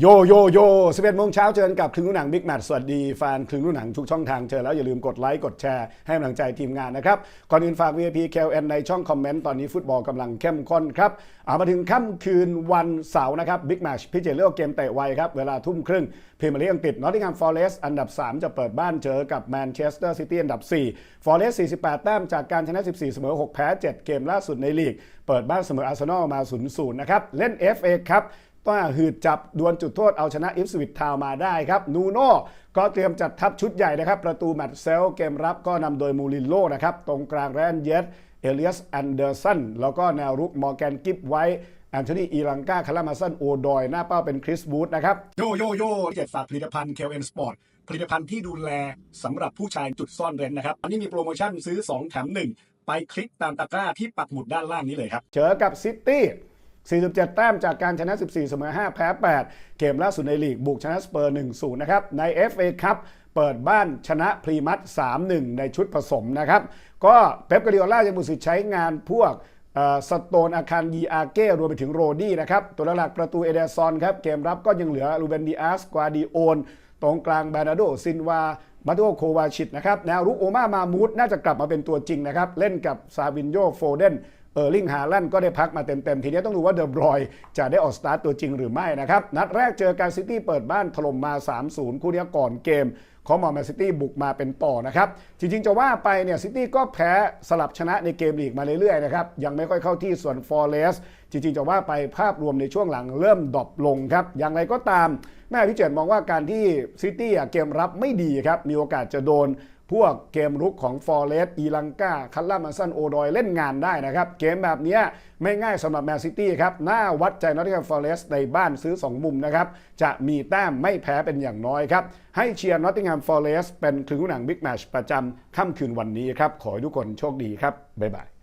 โยโยโย11โมงเช้าเจอกันกับคลึงหนังบิ๊กแมทสวัสดีแฟนคลึงหนังทุกช่องทางเจอแล้วอย่าลืมกดไลค์กดแชร์ให้กำลังใจทีมงานนะครับ ก่อนอื่นฝาก VIP KLN ในช่องคอมเมนต์ ตอนนี้ฟุตบอลกำลังเข้มข้นครับ เอามาถึงค่ำคืนวันเสาร์นะครับบิ๊กแมชพิเจเลือกเกมเตะไวครับ เวลาทุ่มครึ่งพรีเมียร์ลีกอังกฤษนอตติงแฮมฟอร์เรสต์อันดับ 3 จะเปิดบ้านเจอกับแมนเชสเตอร์ซิตี้อันดับ4ฟอร์เรสต์48 แต้มจากการชนะ 14 เสมอ 6 แพ้ 7 เกมล่าสุดในลีก เปิดบ้านเสมออาร์เซนอลมา 0-0 นะครับเล่น FA ครับ ต้องหืดจับดวลจุดโทษเอาชนะอิฟสวิตทาวมาได้ครับนูโน่ก็เตรียมจัดทัพชุดใหญ่นะครับ ประตูแมตช์เซลเกมรับก็นำโดยมูรินโลนะครับ ตรงกลางแรนเยสเอเลียสแอนเดอร์สันแล้วก็แนวรุกมอร์แกนกิฟไว้แอนโทนีอีลังกาคารามาสันโอดอย หน้าเป้าเป็นคริสบูธนะครับ โยโยโย่เจ็ดฝากผลิตภัณฑ์ KLN Sport ผลิตภัณฑ์ที่ดูแลสำหรับผู้ชายจุดซ่อนเร้นนะครับ อันนี้มีโปรโมชั่นซื้อ 2 แถม 1 ไปคลิกตามตะกร้าที่ปักหมุดด้านล่างนี้เลยครับ เจอกับซิตี้ 47 แต้มจากการชนะ 14 เสมอ 5 แพ้ 8 เกมล่าสุดในลีกบุกชนะสเปอร์ 1-0 นะครับ ใน FA คัพเปิดบ้านชนะพรีมัต3-1 ในชุดผสมนะครับ ก็เป๊ปกาดิโอล่ายังบุสิทธิ์ใช้งานพวกสโตนอาคารยีอาเก้รวมไปถึงโรดี้นะครับ ตัวหลักประตูเอเดซอนครับ เกมรับก็ยังเหลือลูเบนดีอาสกวาดิโอน ตรงกลางแบรนาโดซินวามาโตโควาชิตนะครับแนวรุกโอมามามูดน่าจะกลับมาเป็นตัวจริงนะครับ เล่นกับซาวินโยโฟเดนเออร์ลิงฮาลันด์ก็ได้พักมาเต็มๆ ทีนี้ต้องดูว่าเดอบรอยจะได้ออกสตาร์ตตัวจริงหรือไม่นะครับ นัดแรกเจอการซิตี้เปิดบ้านถล่มมา 3-0 คู่นี้ก่อนเกมของมอแมนซิตี้บุกมาเป็นต่อนะครับ จริงๆ จะว่าไปเนี่ยซิตี้ก็แพ้สลับชนะในเกมลีกมาเรื่อยๆนะครับ ยังไม่ค่อยเข้าที่ส่วนฟอร์เรสจริงๆ จะว่าไปภาพรวมในช่วงหลังเริ่มดรอปลงครับ อย่างไรก็ตาม แม่พิเจตมองว่าการที่ซิตี้เกมรับไม่ดีครับ มีโอกาสจะโดน พวกเกมรุกของฟอร์เรสอีลังกาคัลลามันสันโอดอยเล่นงานได้นะครับ เกมแบบนี้ไม่ง่ายสำหรับแมนซิตี้ครับ หน้าวัดใจนอตติแฮมฟอร์เรสในบ้านซื้อ 2 มุมนะครับ จะมีแต้มไม่แพ้เป็นอย่างน้อยครับ ให้เชียร์นอตติงแฮมฟอร์เรสเป็นครึ่งหนังบิ๊กแมชประจำค่ำคืนวันนี้ครับ ขอให้ทุกคนโชคดีครับ บ๊ายบาย